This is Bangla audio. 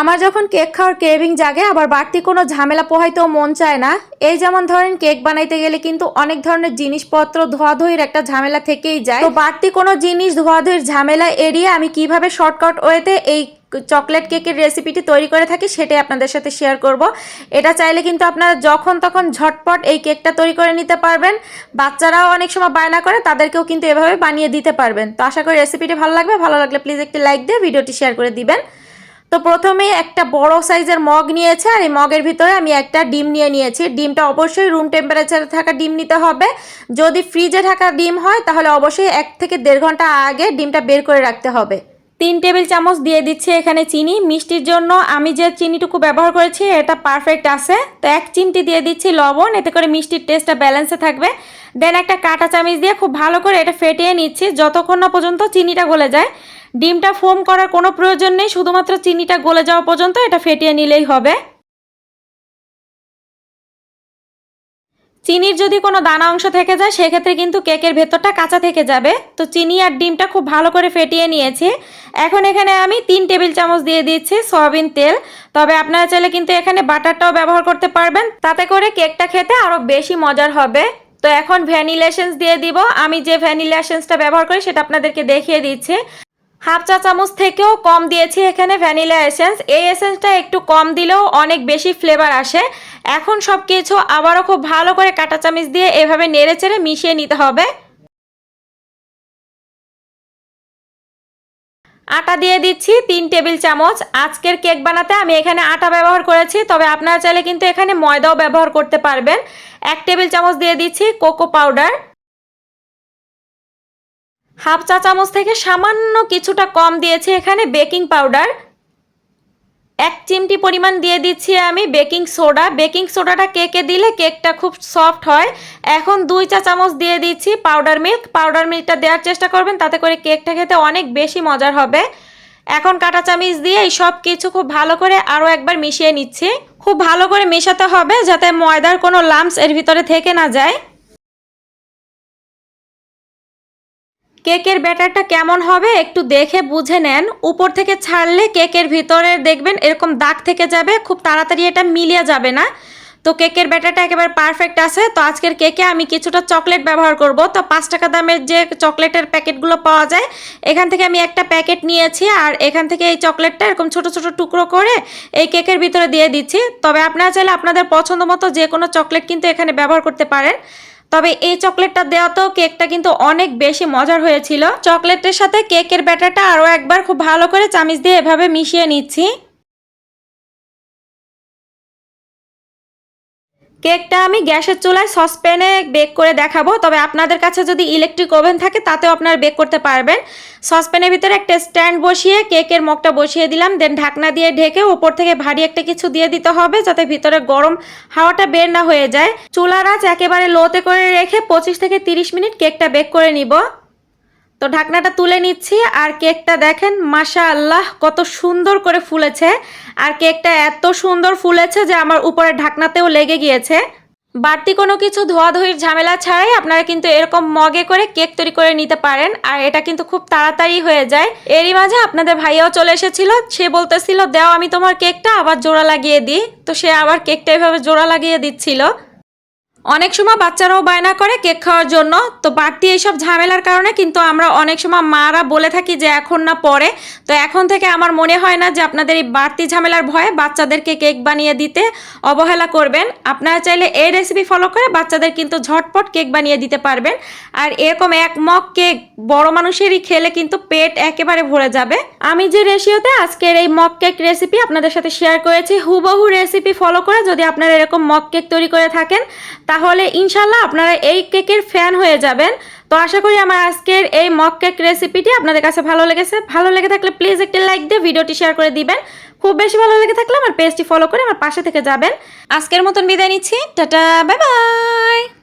আমার যখন কেক খাওয়ার ক্রেভিং জাগে, আবার বাড়তি কোনো ঝামেলা পোহাইতেও মন চায় না। এই যেমন ধরেন, কেক বানাইতে গেলে কিন্তু অনেক ধরনের জিনিসপত্র ধোয়াধুয়ির একটা ঝামেলা থেকেই যায়। তো বাড়তি কোনো জিনিস ধোয়াধুয়ির ঝামেলা এড়িয়ে আমি কীভাবে শর্টকাট ওয়েতে এই চকলেট কেকের রেসিপিটি তৈরি করে থাকি, সেটাই আপনাদের সাথে শেয়ার করব। এটা চাইলে কিন্তু আপনারা যখন তখন ঝটপট এই কেকটা তৈরি করে নিতে পারবেন। বাচ্চারাও অনেক সময় বায়না করে, তাদেরকেও কিন্তু এভাবে বানিয়ে দিতে পারবেন। তো আশা করি রেসিপিটি ভালো লাগবে। ভালো লাগলে প্লিজ একটি লাইক দিয়ে ভিডিওটি শেয়ার করে দিবেন। তো প্রথমেই একটা বড় সাইজের মগ নিয়েছে আর এই মগের ভিতরে আমি একটা ডিম নিয়ে নিয়েছি। ডিমটা অবশ্যই রুম টেম্পারেচারে থাকা ডিম নিতে হবে। যদি ফ্রিজে থাকা ডিম হয়, তাহলে অবশ্যই এক থেকে দেড় ঘণ্টা আগে ডিমটা বের করে রাখতে হবে। তিন টেবিল চামচ দিয়ে দিচ্ছি এখানে চিনি। মিষ্টির জন্য আমি যে চিনিটুকু ব্যবহার করেছি, এটা পারফেক্ট আছে। তো এক চিমটি দিয়ে দিচ্ছি লবণ, এতে করে মিষ্টির টেস্টটা ব্যালেন্সে থাকবে। দেন একটা কাঁটা চামিচ দিয়ে খুব ভালো করে এটা ফেটিয়ে নিচ্ছি, যতক্ষণ না পর্যন্ত চিনিটা গলে যায়। ডিমটা ফোম করার কোনো প্রয়োজন নেই, শুধুমাত্র চিনিটা গলে যাওয়া পর্যন্ত এটা ফেটিয়ে নিলেই হবে। চিনির যদি কোনো দানা অংশ থেকে যায়, সেক্ষেত্রে কিন্তু কেকের ভেতরটা কাঁচা থেকে যাবে। তো চিনি আর ডিমটা খুব ভালো করে ফেটিয়ে নিয়েছি। এখন এখানে আমি তিন টেবিল চামচ দিয়ে দিচ্ছি সয়াবিন তেল। তবে আপনারা চাইলে কিন্তু এখানে বাটারটাও ব্যবহার করতে পারবেন। তাতে করে কেকটা খেতে আরও বেশি মজার হবে। তো এখন ভ্যানিলা দিয়ে দিব। আমি যে ভ্যানিলা ব্যবহার করি, সেটা আপনাদেরকে দেখিয়ে দিচ্ছি। হাফ চা চামচ থেকেও কম দিয়েছি এখানে ভ্যানিলা এসেন্স। এই এসেন্সটা একটু কম দিলেও অনেক বেশি ফ্লেভার আসে। এখন সব কিছু আবারও খুব ভালো করে কাঁটা চামচ দিয়ে এভাবে নেড়ে চেড়ে মিশিয়ে নিতে হবে। আটা দিয়ে দিচ্ছি তিন টেবিল চামচ। আজকের কেক বানাতে আমি এখানে আটা ব্যবহার করেছি, তবে আপনারা চাইলে কিন্তু এখানে ময়দাও ব্যবহার করতে পারবেন। এক টেবিল চামচ দিয়ে দিচ্ছি কোকো পাউডার। হাফ চা চামচ থেকে সামান্য কিছুটা কম দিয়েছি এখানে বেকিং পাউডার। এক চিমটি পরিমাণ দিয়ে দিচ্ছি আমি বেকিং সোডা। বেকিং সোডাটা কেকে দিলে কেকটা খুব সফট হয়। এখন দুই চা চামচ দিয়ে দিচ্ছি পাউডার মিল্ক। পাউডার মিল্কটা দেওয়ার চেষ্টা করবেন, তাতে করে কেকটা খেতে অনেক বেশি মজার হবে। এখন কাঁটা চামিচ দিয়ে এই সব কিছু খুব ভালো করে আরও একবার মিশিয়ে নিচ্ছি। খুব ভালো করে মেশাতে হবে যাতে ময়দার কোনো লাম্পস এর ভিতরে থেকে না যায়। কেকের ব্যাটারটা কেমন হবে একটু দেখে বুঝে নেন। উপর থেকে ছাড়লে কেকের ভিতরে দেখবেন এরকম দাগ থেকে যাবে, খুব তাড়াতাড়ি এটা মিলিয়ে যাবে না। তো কেকের ব্যাটারটা একেবারে পারফেক্ট আছে। তো আজকের কেকে আমি কিছুটা চকলেট ব্যবহার করব। তো পাঁচ টাকা দামের যে চকলেটের প্যাকেটগুলো পাওয়া যায়, এখান থেকে আমি একটা প্যাকেট নিয়েছি আর এখান থেকে এই চকলেটটা এরকম ছোট ছোট টুকরো করে এই কেকের ভিতরে দিয়ে দিচ্ছি। তবে আপনারা চাইলে আপনাদের পছন্দ মতো যে কোনো চকলেট কিন্তু এখানে ব্যবহার করতে পারেন। তবে এই চকলেটটা দেওয়াতেও কেকটা কিন্তু অনেক বেশি মজার হয়েছিল। চকলেটের সাথে কেকের ব্যাটারটা আরও একবার খুব ভালো করে চামিচ দিয়ে এভাবে মিশিয়ে নিচ্ছি। কেকটা আমি গ্যাসের চুলায় সসপ্যানে বেক করে দেখাবো। তবে আপনাদের কাছে যদি ইলেকট্রিক ওভেন থাকে, তাতেও আপনারা বেক করতে পারবেন। সসপ্যানের ভিতরে একটা স্ট্যান্ড বসিয়ে কেকের মগটা বসিয়ে দিলাম। দেন ঢাকনা দিয়ে ঢেকে উপর থেকে ভারী একটা কিছু দিয়ে দিতে হবে, যাতে ভিতরে গরম হাওয়াটা বের না হয়ে যায়। চুলার আঁচ একেবারে লোতে করে রেখে পঁচিশ থেকে তিরিশ মিনিট কেকটা বেক করে নিব। তো ঢাকনাটা তুলে নিচ্ছি, আর কেকটা দেখেন মাশা আল্লাহ কত সুন্দর করে ফুলেছে। আর কেকটা এত সুন্দর ফুলেছে যে আমার উপরে ঢাকনাতেও লেগে গিয়েছে। বাড়তি কোনো কিছু ধোয়াধুয়ির ঝামেলা ছাড়াই আপনারা কিন্তু এরকম মগে করে কেক তৈরি করে নিতে পারেন, আর এটা কিন্তু খুব তাড়াতাড়ি হয়ে যায়। এরই মাঝে আপনাদের ভাইয়াও চলে এসেছিল, সে বলতেছিল, দেও আমি তোমার কেকটা, আবার জোড়া লাগিয়ে দিই। তো সে আবার কেকটা এভাবে জোড়া লাগিয়ে দিচ্ছিল। অনেক সময় বাচ্চারাও বায়না করে কেক খাওয়ার জন্য। তো বাড়তি এইসব ঝামেলার কারণে কিন্তু আমরা অনেক সময় মারা বলে থাকি যে এখন না পরে। তো এখন থেকে আমার মনে হয় না যে আপনাদের এই বাড়তি ঝামেলার ভয়ে বাচ্চাদেরকে কেক বানিয়ে দিতে অবহেলা করবেন। আপনারা চাইলে এই রেসিপি ফলো করে বাচ্চাদের কিন্তু ঝটপট কেক বানিয়ে দিতে পারবেন। আর এরকম এক মগ কেক বড় মানুষেরই খেলে কিন্তু পেট একেবারে ভরে যাবে। আমি যে রেশিওতে আজকের এই মগ কেক রেসিপি আপনাদের সাথে শেয়ার করেছি, হুবহু রেসিপি ফলো করে যদি আপনারা এরকম মগ কেক তৈরি করে থাকেন তাহলে ইনশাল্লাহ আপনারা এই কেকের ফ্যান হয়ে যাবেন। তো আশা করি আমার আজকের এই মক কেক রেসিপিটি আপনাদের কাছে ভালো লেগেছে। ভালো লেগে থাকলে প্লিজ একটি লাইক দিয়ে ভিডিওটি শেয়ার করে দিবেন। খুব বেশি ভালো লেগে থাকলে আমার পেজটি ফলো করে আমার পাশে থেকে যাবেন। আজকের মতন বিদায় নিচ্ছি। Tata bye bye